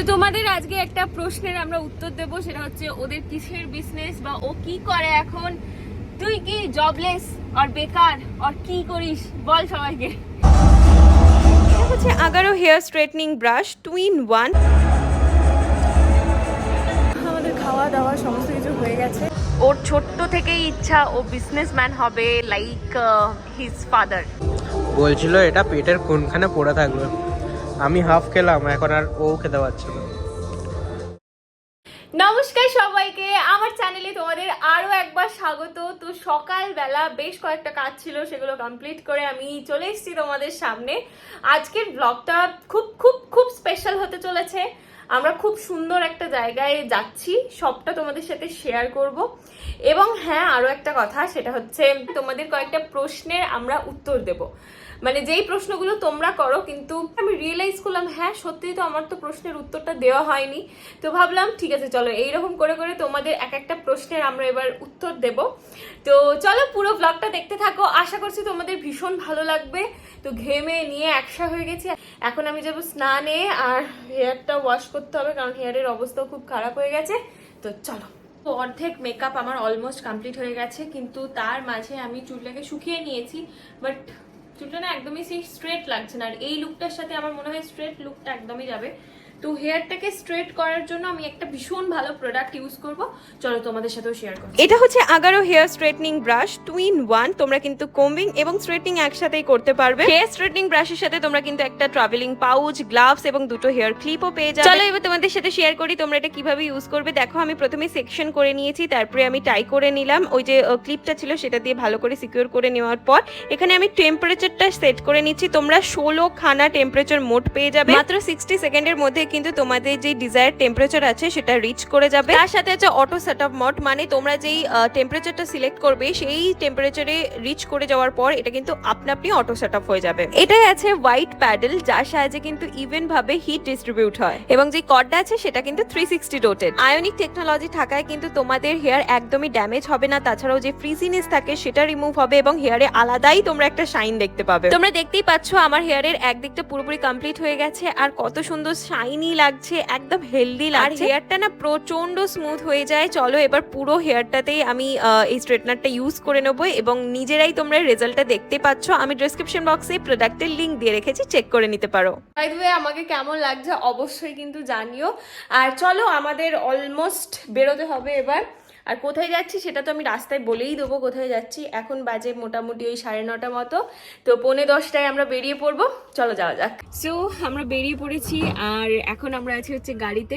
তো তোমাদের আজকে একটা প্রশ্নের আমরা উত্তর দেব সেটা হচ্ছে ওদের কিসের বিজনেস বা ও কি করে এখন? তুই কি জবলেস আর বেকার আর কি করিস? বল সবাইকে। এটা হচ্ছে Agaro hair straightening brush two in one আমাদের খাওয়া দাওয়া সমস্ত কিছু হয়ে গেছে। ওর ছোট্ট থেকেই ইচ্ছা ও বিজনেসম্যান হবে লাইক হিজ ফাদার বলছিল এটা পেটের কোনখানে পড়ে থাকবে। আমি হাফ খেলাম, এখন আর ও খেতে পারছে না। নমস্কার সবাইকে, আমার চ্যানেলে তোমাদের আরও একবার স্বাগত। তো সকালবেলা বেশ কয়েকটা কাজ ছিল, সেগুলো কমপ্লিট করে আমি চলে এসেছি তোমাদের সামনে। আজকের ব্লগটা খুব খুব খুব স্পেশাল হতে চলেছে। আমরা খুব সুন্দর একটা জায়গায় যাচ্ছি, সবটা তোমাদের সাথে শেয়ার করব। এবং হ্যাঁ আরও একটা কথা, সেটা হচ্ছে তোমাদের কয়েকটা প্রশ্নের আমরা উত্তর দেব। মানে যেই প্রশ্নগুলো তোমরা করো, কিন্তু আমি রিয়েলাইজ করলাম হ্যাঁ সত্যিই তো আমার তো প্রশ্নের উত্তরটা দেওয়া হয়নি। তো ভাবলাম, ঠিক আছে, চলো, এইরকম করে করে তোমাদের এক একটা প্রশ্নের আমরা এবার উত্তর দেব। তো চলো, পুরো ব্লগটা দেখতে থাকো। আশা করছি তোমাদের ভীষণ ভালো লাগবে। তো ঘেমে নিয়ে একসা হয়ে গেছি। এখন আমি যাব স্নানে, আর হেয়ারটা ওয়াশ করতে হবে, কারণ হেয়ারের অবস্থাও খুব খারাপ হয়ে গেছে। তো চলো। তো অর্ধেক মেকআপ আমার অলমোস্ট কমপ্লিট হয়ে গেছে, কিন্তু তার মাঝে আমি চুলটাকে শুকিয়ে নিয়েছি বাট চুলটা না একদমই সেই স্ট্রেট লাগছে না। আর এই লুকটার সাথে আমার মনে হয় স্ট্রেট লুকটা একদমই যাবে। তো হেয়ারটাকে স্ট্রেট করার জন্য আমি একটা ভীষণ ভালো প্রোডাক্ট ইউজ করব। চলো তোমাদের সাথেও শেয়ার করো। এটা হচ্ছে Agaro hair straightening brush two in one তোমরা কিন্তু কোম্বিং এবং স্ট্রেটনিং একসাথেই করতে পারবে। হেয়ার স্ট্রেটনিং ব্রাশের সাথে তোমরা কিন্তু একটা ট্রাভেলিং পাউচ গ্লাভস এবং দুটো হেয়ার ক্লিপও পেয়ে যাবে। চলো এবার তোমাদের সাথে শেয়ার করি তোমরা এটা কীভাবে ইউজ করবে। দেখো আমি প্রথমে সেকশন করে নিয়েছি তারপরে আমি টাই করে নিলাম। ওই যে ক্লিপটা ছিল সেটা দিয়ে ভালো করে সিকিউর করে নেওয়ার পর এখানে আমি টেম্পারেচারটা সেট করে নিচ্ছি। তোমরা ষোলো খানা টেম্পারেচার মোট পেয়ে যাবে। মাত্র সিক্সটি সেকেন্ডের মধ্যে কিন্তু তোমাদের যে ডিজায়ার টেম্পারেচার আছে সেটা রিচ করে যাবে। তার সাথে আছে অটো সেট আপ মড মানে তোমরা যেই টেম্পারেচারটা সিলেক্ট করবে, সেই টেম্পারেচারে রিচ করে যাওয়ার পর এটা কিন্তু আপনা আপনি অটো সেট আপ হয়ে যাবে। এটাই আছে হোয়াইট প্যাডেল যার সাহায্যে কিন্তু ইভেন ভাবে হিট ডিস্ট্রিবিউট হয়। এবং যে কর্ডটা আছে সেটা কিন্তু three sixty dotted ionic technology থাকায় কিন্তু তোমাদের হেয়ার একদমই ড্যামেজ হবে না। তাছাড়াও যে ফ্রিজিনেস থাকে সেটা রিমুভ হবে এবং হেয়ারে আলাদাই তোমরা একটা শাইন দেখতে পাবে। তোমরা দেখতেই পাচ্ছ আমার হেয়ারের একদিকটা পুরোপুরি কমপ্লিট হয়ে গেছে। আর কত সুন্দর শাইনি লাগছে একদম হেলদি লাগছে। হেয়ারটা না প্রচণ্ড স্মুথ হয়ে যায়। চলো এবার পুরো হেয়ারটাতেই আমি এই স্ট্রেটনারটা ইউজ করে নেব এবং নিজেরাই তোমরা রেজাল্টটা দেখতে পাচ্ছ। আমি ডিসক্রিপশন বক্সে প্রোডাক্টের লিঙ্ক দিয়ে রেখেছি চেক করে নিতে পারো। বাই ওয়ে আমাকে কেমন লাগছে অবশ্যই কিন্তু জানিও। আর চলো আমাদের অলমোস্ট বেরোতে হবে এবার। আর কোথায় যাচ্ছি সেটা তো আমি রাস্তায় বলেই দেবো কোথায় যাচ্ছি। এখন বাজে মোটামুটি ওই সাড়ে নটা মতো। তো পৌনে দশটায় আমরা বেরিয়ে পড়ব। চলো যাওয়া যাক। সো আমরা বেরিয়ে পড়েছি আর এখন আমরা আছি হচ্ছে গাড়িতে।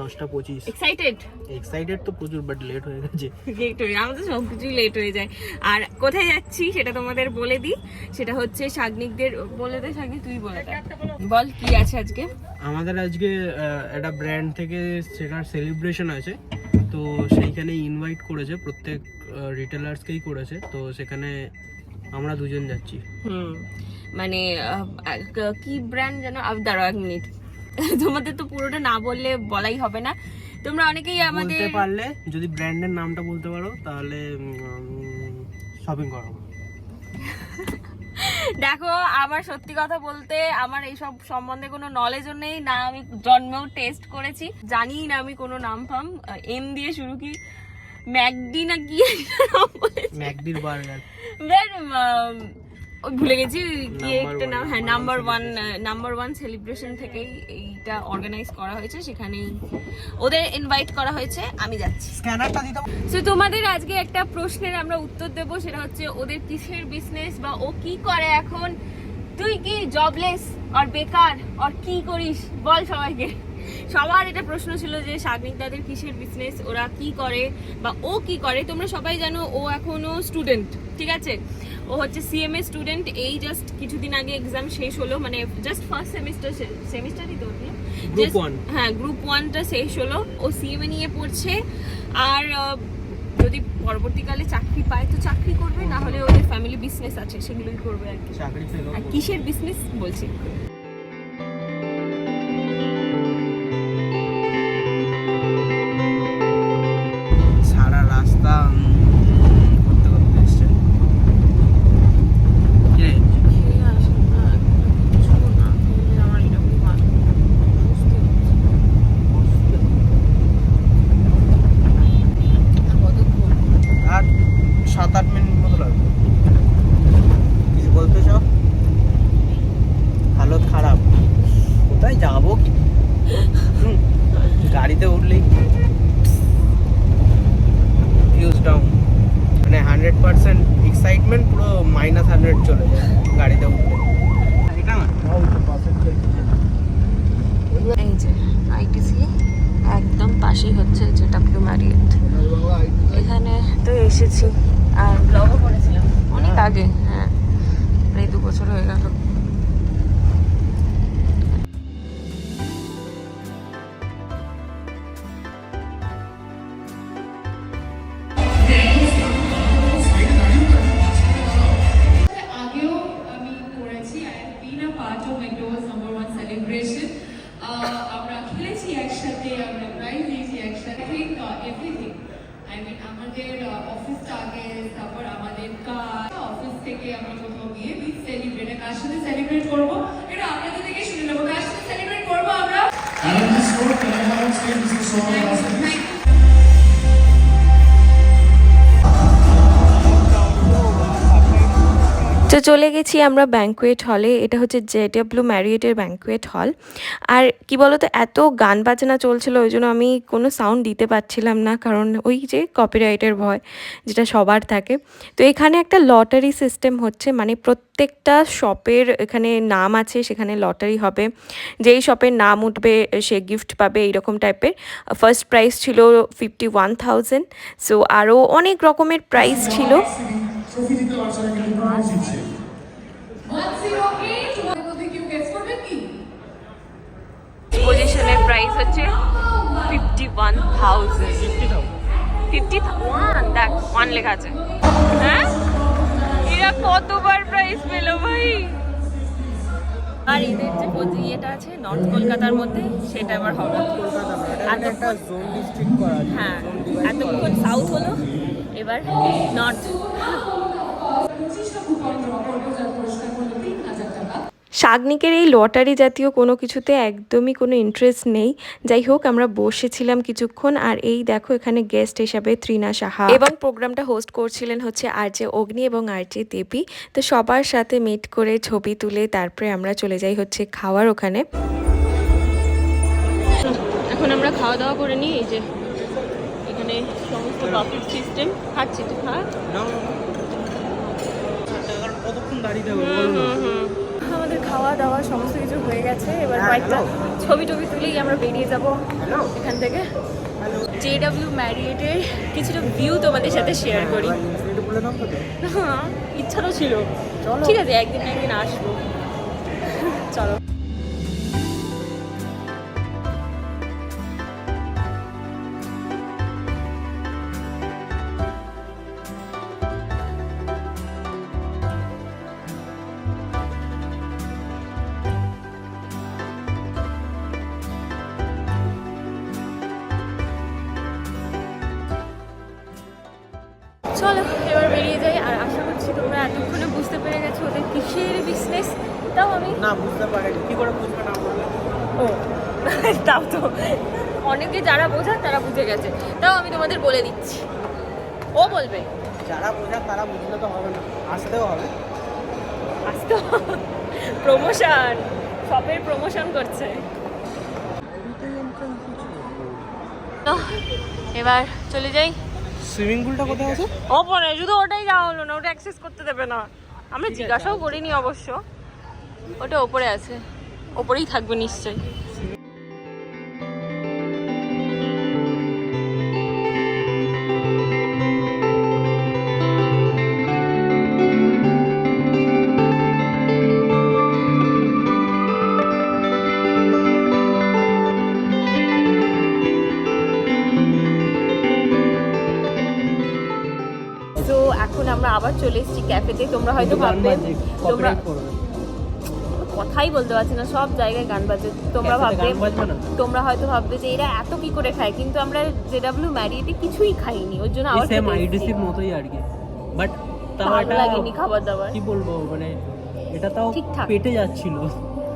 দশটা পঁচিশ। এক্সাইটেড এক্সাইটেড তো প্রচুর বাট লেট হয়ে গেছে। লেট হয়ে যায় আমাদের সব কিছুই লেট হয়ে যায়। আর কোথায় যাচ্ছি সেটা তোমাদের বলে দিই। সেটা হচ্ছে শাগনিকদের বলে দে শাগনিক তুই বলে দে। বল কি আছে আজকে? আমাদের আজকে একটা ব্র্যান্ড থেকে সেটার সেলিব্রেশন আছে। তো সেইখানে ইনভাইট করেছে প্রত্যেক রিটেলার্সকেই করেছে তো সেখানে আমরা দুজন যাচ্ছি। হুম মানে কি ব্র্যান্ড যেন? দাঁড়াও এক মিনিট তোমাদের তো পুরোটা না বললে বলাই হবে না। তোমরা অনেকেই আমাদের বলতে পারলে যদি ব্র্যান্ডের নামটা বলতে পারো তাহলে শপিং করাবো। দেখো আমার সত্যি কথা বলতে আমার এইসব সম্বন্ধে কোনো নলেজও নেই না আমি জন্মেও টেস্ট করেছি জানি না আমি কোনো নাম ফাম এম দিয়ে শুরু কি ম্যাকডি না কি ম্যাকডির বার্গার ওই ভুলে গেছি কি একটা নাম হ্যাঁ number one number one celebration থেকেই এইটা অর্গানাইজ করা হয়েছে সেখানেই ওদের ইনভাইট করা হয়েছে আমি যাচ্ছি। স্ক্যানারটা দিতে তো তোমাদের আজকে একটা প্রশ্নের আমরা উত্তর দেব সেটা হচ্ছে ওদের কিসের বিজনেস বা ও কি করে এখন? তুই কি জবলেস আর বেকার আর কি করিস? বল সবাইকে। সবার এটা প্রশ্ন ছিল যে সাগনিক দাদের কিসের বিজনেস ওরা কি করে বা ও কি করে? তোমরা সবাই জানো ও এখনও স্টুডেন্ট ঠিক আছে? ও হচ্ছে সিএমএ স্টুডেন্ট এই জাস্ট কিছুদিন আগে এক্সাম শেষ হলো মানে জাস্ট ফার্স্ট সেমিস্টার সেমিস্টারই তো? Group হ্যাঁ গ্রুপ ওয়ানটা শেষ হলো ও সিএমএ নিয়ে পড়ছে। আর যদি পরবর্তীকালে চাকরি পায় তো চাকরি করবে না হলে ওদের ফ্যামিলি বিজনেস আছে সেগুলোই করবে আর কি। চাকরি আর কিসের বিজনেস বলছি? হান্ড্রেড পার্সেন্ট এক্সাইটমেন্ট পুরো মাইনাস হান্ড্রেড চলে যায় গাড়িতে উঠলে এটা না এই যে আইটিসি একদম পাশেই হচ্ছে যে ডাব্লিউ ম্যারিয়েট এখানে তো এসেছি আর ব্লগও করেছিলাম। অনেক আগে হ্যাঁ প্রায় দু বছর হয়ে গেল। সেলিব্রেট সাথে সেলিব্রেট করব। তো চলে গেছি আমরা ব্যাঙ্কুয়েট হলে এটা হচ্ছে জেডব্লিউ ম্যারিয়েটের ব্যাঙ্কুয়েট হল আর কি বলতো, এত গান বাজনা চলছিল, ওই জন্য আমি কোনো সাউন্ড দিতে পারছিলাম না, কারণ ওই যে কপিরাইটের ভয়, যেটা সবার থাকে। তো এখানে একটা লটারি সিস্টেম হচ্ছে মানে প্রত্যেকটা শপের এখানে নাম আছে, সেখানে লটারি হবে। যেই শপের নাম উঠবে, সে গিফট পাবে, এইরকম টাইপের ফার্স্ট প্রাইস ছিল ফিফটি ওয়ান থাউজেন্ড সো আরও অনেক রকমের প্রাইস ছিল ট্রফি দিতে পারছে না কিন্তু প্রাইজ দিচ্ছে One zero eight, তোমাদের মধ্যে কেউ guess করবে কি? পজিশনের প্রাইস হচ্ছে fifty one thousand fifty one দেখ ওয়ান লেখা আছে। হ্যাঁ? এরা কতবার প্রাইস পেল ভাই? আর এদের যে পজি- ইয়েটা আছে নর্থ কলকাতার মধ্যে সেটা আবার করা আছে। হ্যাঁ এতক্ষণ সাউথ হলো এবার নর্থ শাগনিকের এই লটারি জাতীয় কোনো কিছুতে একদমই কোনো ইন্টারেস্ট নেই। যাই হোক আমরা বসেছিলাম কিছুক্ষণ আর এই দেখো এখানে গেস্ট হিসাবে ত্রিনা সাহা। এবং প্রোগ্রামটা হোস্ট করছিলেন হচ্ছে আরজে অগ্নি এবং আরজে দেবী। তো সবার সাথে মিট করে ছবি তুলে তারপরে আমরা চলে যাই হচ্ছে খাওয়ার ওখানে। এখন আমরা খাওয়া দাওয়া করে নিই এই যে এখানে সমস্ত বাফেট সিস্টেম খাচ্ছি তো খা। না, না, না। কারণ কতক্ষণ দাঁড়িয়ে থাকবে খাওয়া দাওয়া সমস্ত কিছু হয়ে গেছে। এবার হ্যাঁ, কয়েকটা ছবি টবি তুলেই আমরা বেরিয়ে যাব এখান থেকে। জে ডাব্লিউ ম্যারিয়েটের কিছুটা ভিউ তোমাদের সাথে শেয়ার করি। হ্যাঁ, ইচ্ছা তো ছিল। ঠিক আছে একদিন একদিন আসব। পেরে গেছো ওদের কিসের বিজনেস তাও আমি না বুঝতে পারিনি। কি করে বুঝবে না ও তাও তো। অনেকে যারা বোঝার তারা বুঝে গেছে। তাও আমি তোমাদের বলে দিচ্ছি। ও বলবে। যারা বোঝার তারা বুঝলে তো হবে না। আসতেও হবে। আসতো প্রমোশন শপের প্রমোশন করছে। তো এবার চলে যাই। সুইমিং পুলটা কোথায় আছে? ওপরে শুধু ওটাই যাওয়া হলো না ওটা অ্যাক্সেস করতে দেবে না। আমরা জিজ্ঞাসাও করিনি অবশ্য। ওটা ওপরে আছে। ওপরেই থাকবে নিশ্চয়ই। এসেছি তোমরা হয়তো ভাববে তোমরা কথাই বলতে পারছি না সব জায়গায় গান বাজে। তোমরা ভাববে? তোমরা হয়তো ভাববে যে এরা এত কি করে খায় কিন্তু আমরা জে জেডাব্লিউ ম্যারিয়েটে কিছুই খাইনি ওর জন্য আবার সেম আইডিসির মতোই আর কি। বাট ভালো লাগেনি খাবার দাবার কি বলব মানে এটা তাও ঠিকঠাক। পেটে যাচ্ছিল।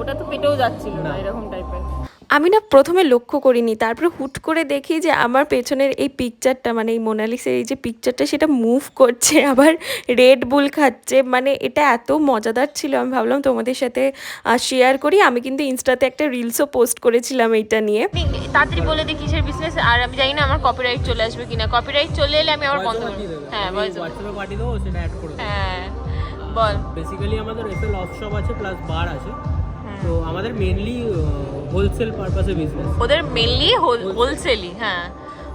ওটা তো পেটেও যাচ্ছিল না। এরকম টাইপের আমি না প্রথমে লক্ষ্য করিনি তারপরে হুট করে দেখি যে আমার পেছনের এই পিকচারটা মানে এই মোনালিসের এই যে পিকচারটা সেটা মুভ করছে আবার রেড বুল খাচ্ছে মানে এটা এত মজাদার ছিল। আমি ভাবলাম তোমাদের সাথে শেয়ার করি। আমি কিন্তু ইনস্টাতে একটা রিলসও পোস্ট করেছিলাম এইটা নিয়ে। তাড়াতাড়ি বলে দিই কিসের বিজনেস আর আমি জানি না আমার কপিরাইট চলে আসবে কিনা। কপিরাইট চলে এলে আমি আবার বন্ধ করব। হ্যাঁ হোয়াটসঅ্যাপে পাঠিয়ে দেবো সেটা অ্যাড করে দেবো। হ্যাঁ বল। বেসিক্যালি আমাদের এফএল অফ শপ আছে প্লাস বার আছে। তো আমাদের মেনলি হোলসেল পারপাসে বিজনেস ওদের মেনলি হোলসেলই হ্যাঁ।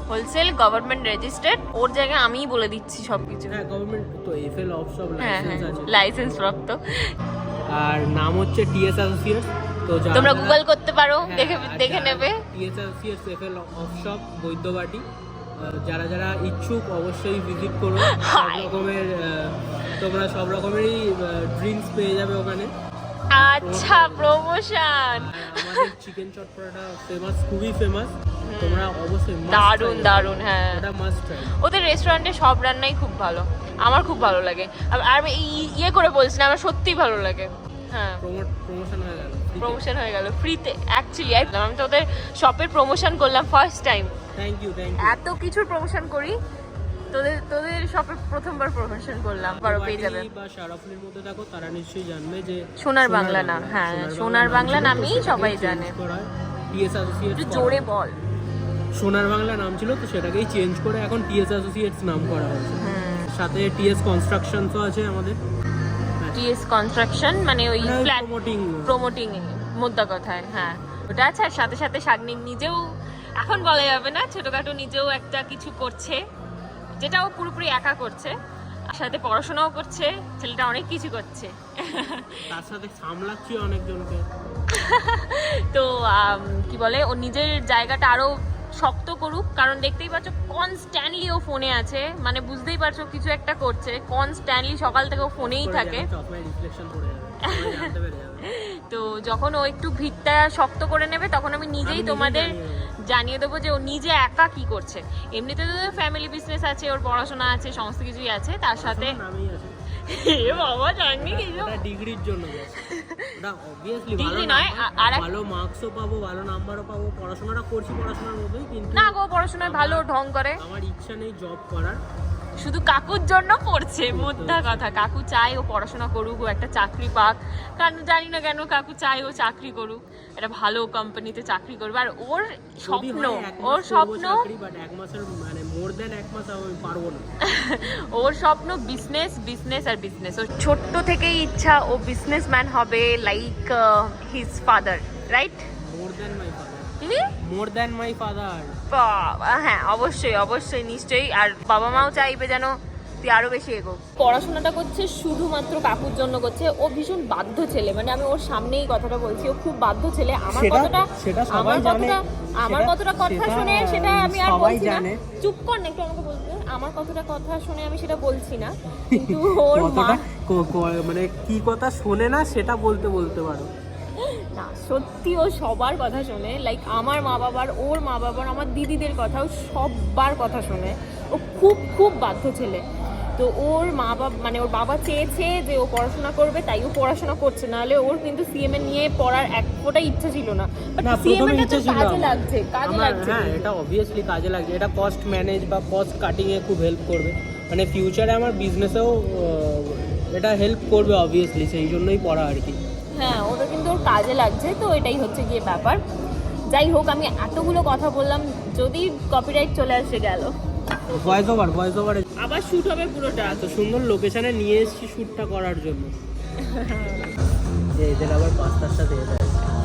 হোলসেল গভর্নমেন্ট রেজিস্টার্ড ওর জায়গায় আমিই বলে দিচ্ছি সবকিছু। হ্যাঁ গভর্নমেন্ট তো এফএল অফ হ্যাঁ হ্যাঁ লাইসেন্স আছে। লাইসেন্স প্রাপ্ত আর নাম হচ্ছে টিএস অ্যাসোসিয়েটস তো তোমরা গুগল করতে পারো হ্যাঁ, দেখে দেখে নেবে। TS associates FL off shop Baidyabati যারা যারা ইচ্ছুক অবশ্যই ভিজিট করো। সব। রকমের তোমরা সব রকমেরই ড্রিঙ্কস পেয়ে যাবে ওখানে। আচ্ছা প্রমোশন আমাদের চিকেন চট ফেমাস খুবই ফেমাস তোমরা অবশ্যই দারুণ দারুণ হ্যাঁ। ওটা মাস্ট ট্রাই ওদের রেস্টুরেন্টে সব রান্নাই খুব ভালো। আমার খুব ভালো লাগে। আর ইয়ে করে বলছি না আমার সত্যিই ভালো লাগে। হ্যাঁ। প্রমোশন হয়ে গেল। প্রমোশন হয়ে গেল। ফ্রিতে অ্যাকচুয়ালি আমি তো ওদের শপের প্রমোশন করলাম first time thank you thank you এত কিছুর প্রমোশন করি। তোদের তোদের শপে প্রথমবার প্রমোশন করলাম বারো পেয়ে যাবে। বা মধ্যে তারা নিশ্চয়ই জানবে যে সোনার বাংলা নাম, হ্যাঁ, সোনার বাংলা নামেই সবাই জানে। টিএস অ্যাসোসিয়েটস একটু জোরে বল। সোনার বাংলা নাম ছিল তো সেটাকেই চেঞ্জ করে এখন টিএস অ্যাসোসিয়েটস নাম করা হয়েছে। সাথে টিএস কনস্ট্রাকশনসও আছে আমাদের। টিএস কনস্ট্রাকশন মানে ওই ফ্ল্যাট প্রমোটিং প্রমোটিং মোদ্দা কথায় হ্যাঁ। ওটা আছে আর সাথে সাথে শাগনিক নিজেও এখন বলা যাবে না ছোটখাটো নিজেও একটা কিছু করছে। যেটা ও পুরোপুরি একা করছে আর সাথে পড়াশোনাও করছে ছেলেটা অনেক কিছু করছে। তার সাথে সামলাচ্ছি অনেকজনকে। তো কি বলে ও নিজের জায়গাটা আরও শক্ত করুক কারণ দেখতেই পাচ্ছ কনস্ট্যান্টলি ও ফোনে আছে মানে বুঝতেই পারছ কিছু একটা করছে কনস্ট্যান্টলি সকাল থেকে ও ফোনেই থাকে। তো যখন ও একটু ভিতটা শক্ত করে নেবে তখন আমি নিজেই তোমাদের জানিয়ে দেবো যে ও নিজে একা কি করছে। এমনিতে তো ফ্যামিলি বিজনেস আছে ওর পড়াশোনা আছে সমস্ত কিছুই আছে তার সাথে নামেই এ বাবা জানি ডিগ্রির জন্য নয়, আর ভালো মার্কসও পাবো ভালো নাম্বারও পাবো পড়াশোনাটা করছি পড়াশোনার মধ্যেই কিন্তু না গো পড়াশোনায় ভালো ঢং করে। আমার ইচ্ছা নেই জব করার। শুধু কাকুর জন্য পড়ছে মোদ্দা কথা। কাকু চায় ও পড়াশোনা করুক ও একটা চাকরি পাক। কারণ জানি না কেন কাকু চায় ও চাকরি করুক। একটা ভালো কোম্পানিতে চাকরি করবে। আর ওর স্বপ্ন মাস ওর স্বপ্ন মানে ওর স্বপ্ন বিজনেস বিজনেস আর বিজনেস ওর ছোট্ট থেকেই ইচ্ছা ও বিজনেসম্যান হবে like his father right more my more then my father হ্যাঁ অবশ্যই অবশ্যই নিশ্চয়ই। আর বাবা মাও চাইবে যেন তুই আরও বেশি এগো পড়াশোনাটা করছে শুধুমাত্র কাকুর জন্য করছে। ও ভীষণ বাধ্য ছেলে। মানে আমি ওর সামনেই কথাটা বলছি ও খুব বাধ্য ছেলে। আমার সবাই আমার। কতটা আমার কতটা কথা শুনে সেটা আমি আর বলছি না। চুপ কর না একটু আমাকে বলতে। আমার কতটা কথা শুনে আমি সেটা বলছি না। কিন্তু ওর মা মানে কি কথা শোনে না সেটা বলতে বলতে পারো। না সত্যি ও সবার কথা শোনে। লাইক আমার মা বাবার ওর মা বাবার আমার দিদিদের কথাও সবার কথা শোনে। ও খুব খুব বাধ্য ছেলে। তো ওর মা বাবা মানে ওর বাবা চেয়েছে যে ও পড়াশোনা করবে তাই ও পড়াশোনা করছে। নাহলে ওর কিন্তু সিএমএ নিয়ে পড়ার এক ফোঁটা ইচ্ছা ছিল না। বাট প্রথমে তো কাজে লাগছে কাজে লাগছে। হ্যাঁ এটা অবভিয়াসলি কাজে লাগছে। এটা কস্ট ম্যানেজ বা কস্ট কাটিং এ খুব হেল্প করবে। মানে ফিউচারে আমার বিজনেসেও এটা হেল্প করবে অবভিয়াসলি সেই জন্যই পড়া আর কি। হ্যাঁ ওটা কিন্তু ওর কাজে লাগছে তো এটাই হচ্ছে গিয়ে ব্যাপার। যাই হোক আমি এতগুলো কথা বললাম যদি কপিরাইট চলে আসে গেল। ভয়েস ওভার ভয়েস ওভারে আবার শুট হবে পুরোটা এত সুন্দর লোকেশনে নিয়ে এসেছি শ্যুটটা করার জন্য। যে এদের আবার পাস্তার সাথে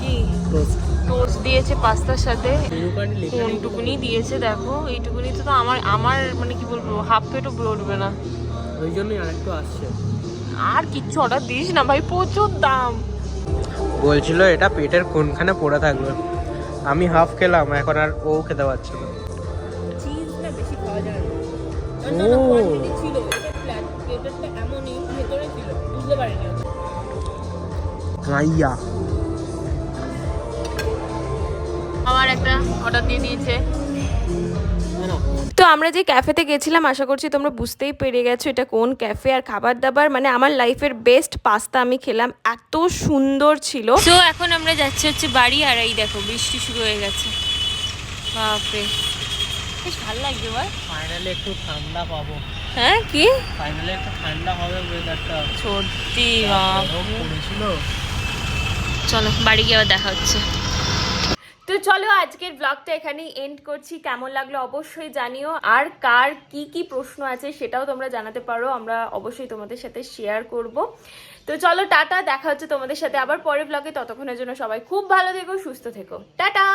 কি? টোস্ট টোস্ট দিয়েছে পাস্তার সাথে। কোনটুকুনি দিয়েছে দেখো এইটুকুনি তো আমার আমার মানে কি বলব হাফ পেটও উঠবে না। ওই জন্যই আরেকটু আসছে। আর কিচ্ছু অর্ডার দিস না ভাই প্রচুর দাম। বলছিল এটা পেটের কোনখানে পড়ে থাকবে? আমি হাফ খেলাম এখন আর ও খেতে পারছে না। আমার একটা অর্ডার দিয়ে দিয়েছে। তো আমরা যে ক্যাফেতে গেছিলাম আশা করছি তোমরা বুঝতেই পেরে গেছো এটা কোন ক্যাফে আর খাবার দাবার মানে আমার লাইফের বেস্ট পাস্তা আমি খেলাম এত সুন্দর ছিল। তো এখন আমরা যাচ্ছি হচ্ছে বাড়ি আর এই দেখো বৃষ্টি শুরু হয়ে গেছে। বাপরে। বেশ ভালো লাগছে বল। ফাইনালি একটু ঠান্ডা পাবো। হ্যাঁ কি? ফাইনালি একটু ঠান্ডা হবে ওয়েদারটা সত্যি বাপ চলো বাড়ি গিয়ে আবার দেখা হচ্ছে। তো চলো আজকের ব্লগটা এখানেই এন্ড করছি। কেমন লাগল অবশ্যই জানিও। আর কার কি কি প্রশ্ন আছে সেটাও তোমরা জানাতে পারো। আমরা অবশ্যই তোমাদের সাথে শেয়ার করব। তো চলো টাটা, দেখা হচ্ছে তোমাদের সাথে আবার পরের ব্লগে ততক্ষণের জন্য সবাই খুব ভালো থেকো, সুস্থ থেকো। টাটা